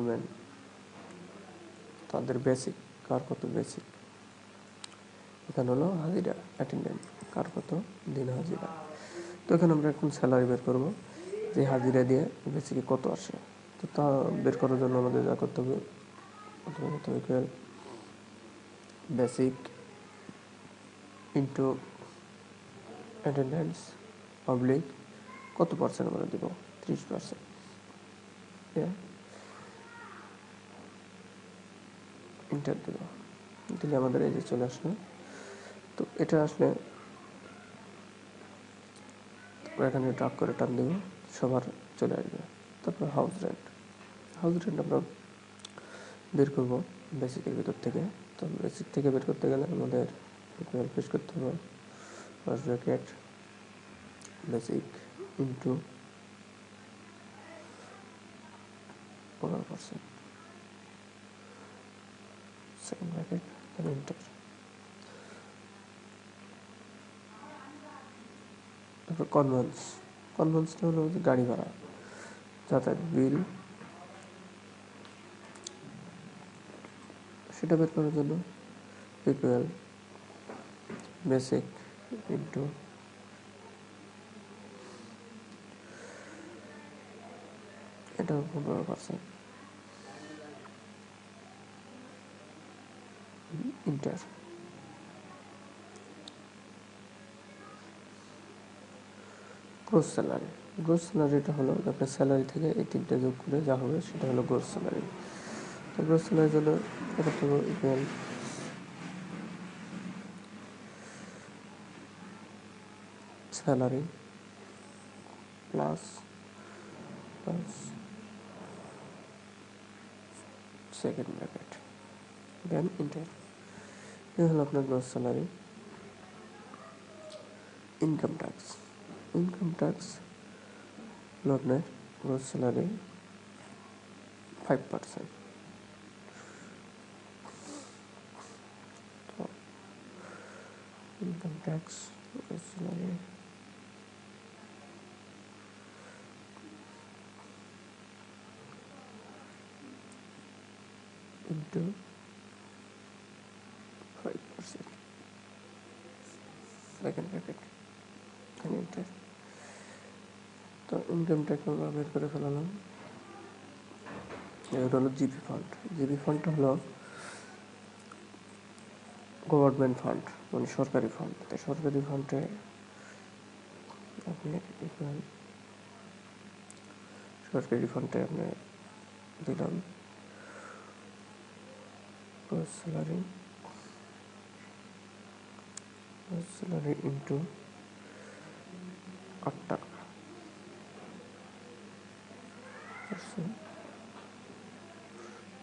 Government. তাদের basic কার কত basic এখানে হলো হাজিরা অ্যাটেন্ডেন্ট কার কত? দিন হাজিরা। তো এখানে আমরা এখন স্যালারি বের করব। যে হাজিরা দিয়ে বেসিকে কত আসে? তো তা বের করার জন্য আমাদের যা করতে হবে, প্রথমে করতে হবে বেসিক ইন্টু অ্যাটেন্ডেন্স পাবলিক কত পার্সেন্ট আমরা দেবো? ত্রিশ পার্সেন্ট ইন্টার দেব দিলে আমাদের এই যে চলে আসলো তো এটা আসলে এখানে ড্রাগ করে টান দেবো, সবার চলে আসবে। তারপর হাউস রেন্ট হাউস রেন্ট আমরা বের করব বেসিকের ভিতর থেকে। তো বেসিক থেকে বের করতে গেলে আমাদের পেশ করতে হবে। ফার্স্ট ব্র্যাকেট বেসিক ইন্টু পনেরো percent second bracket then enter তারপর কনভেন্স কনভেন্সটা হলো যে গাড়ি ভাড়া, যাতায়াত বিল। সেটা বের করার জন্য ইকুয়াল বেসিক ইন্টু। এটা পনেরো percent. Enter gross salary gross স্যালারিটা হলো আপনার স্যালারি থেকে এই তিনটে যোগ করে যা হবে সেটা হলো গ্রোস স্যালারি তো গ্রোস স্যালারির জন্য এটা equal salary plus plus second bracket then enter এই হলো আপনার gross salary income tax income tax হলো আপনার gross salary five percent income tax gross salary into five percent second bracket এখানে তো ইনকাম ট্যাক্স আমরা বের করে ফেলালাম। এটা হলো জিপি ফান্ড জিপি ফান্ডটা হলো গভর্নমেন্ট ফান্ড মানে সরকারি ফান্ড তো সরকারি ফান্ডে আপনি সরকারি ফান্ডে আপনি দিলাম। স্যালারি স্যালারি ইন্টু আট টাকা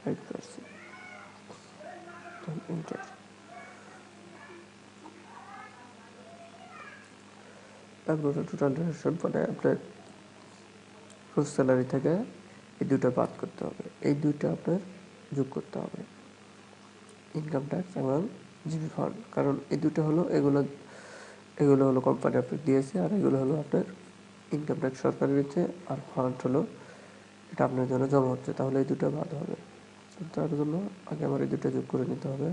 ফাইভ পার্সেন্ট ইন্টার টোটাল রেশন মানে আপনার গ্রোস স্যালারি থেকে এই দুটো বাদ করতে হবে। এই দুইটা আপনার যোগ করতে হবে। ইনকাম ট্যাক্স এবং জিপি ফান্ড কারণ এই দুটো হলো, এগুলো এগুলো হলো কোম্পানি আপনাকে দিয়েছে আর এগুলো হলো আপনার ইনকাম ট্যাক্স সরকার দিচ্ছে আর ফান্ড হলো এটা আপনার জন্য জমা হচ্ছে, তাহলে এই দুটো বাদ হবে। তার জন্য আগে আমার এই দুটো যোগ করে নিতে হবে।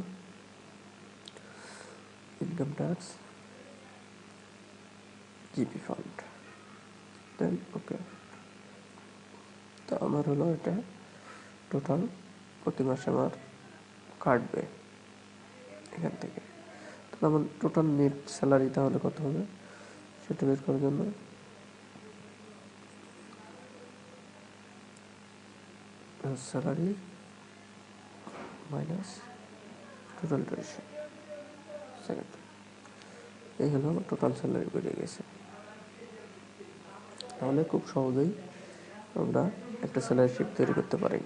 Income tax G P fund then okay তো আমার হলো এটা টোটাল প্রতি মাসে আমার কাটবে এখান থেকে। তাহলে আমার টোটাল নেট স্যালারি তাহলে কত হবে? সেটা বের করার জন্য। Salary minus total duration second এই হলো আমার টোটাল স্যালারি বেড়ে গেছে। তাহলে খুব সহজেই আমরা একটা স্যালারি শিট তৈরি করতে পারি।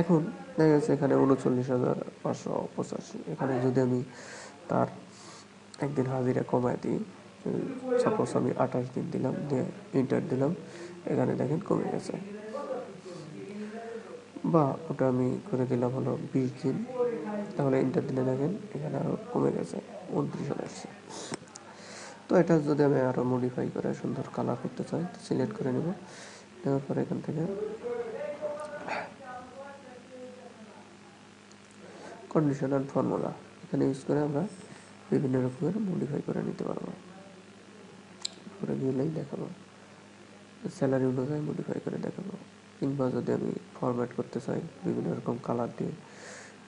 এখন দেখা গেছে এখানে উনচল্লিশ হাজার পাঁচশো পঁচাশি। এখানে যদি আমি তার একদিন হাজিরা কমায় দিই সাপোজ আমি আঠাশ দিন দিলাম, দিয়ে ইন্টার দিলাম, এখানে দেখেন কমে গেছে। বা ওটা আমি করে দিলাম হলো বিশ দিন, তাহলে ইন্টার দিলে দেখেন এখানে আরও কমে গেছে, উনত্রিশ আসছে। তো এটা যদি আমি আরও মডিফাই করে সুন্দর কালার করতে চাই সিলেক্ট করে নেব। নেওয়ার পরে এখান থেকে কন্ডিশন অ্যান্ড ফর্মুলা এখানে ইউজ করে আমরা বিভিন্ন রকমের মডিফাই করে নিতে পারব। করে গেলেই দেখাবো। স্যালারি অনুযায়ী মডিফাই করে দেখাবো। কিংবা যদি আমি ফরম্যাট করতে চাই বিভিন্ন রকম কালার দিয়ে,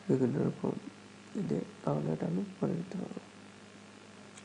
বিভিন্ন রকম দিয়ে, তাহলে এটা আমি করে দিতে পারব।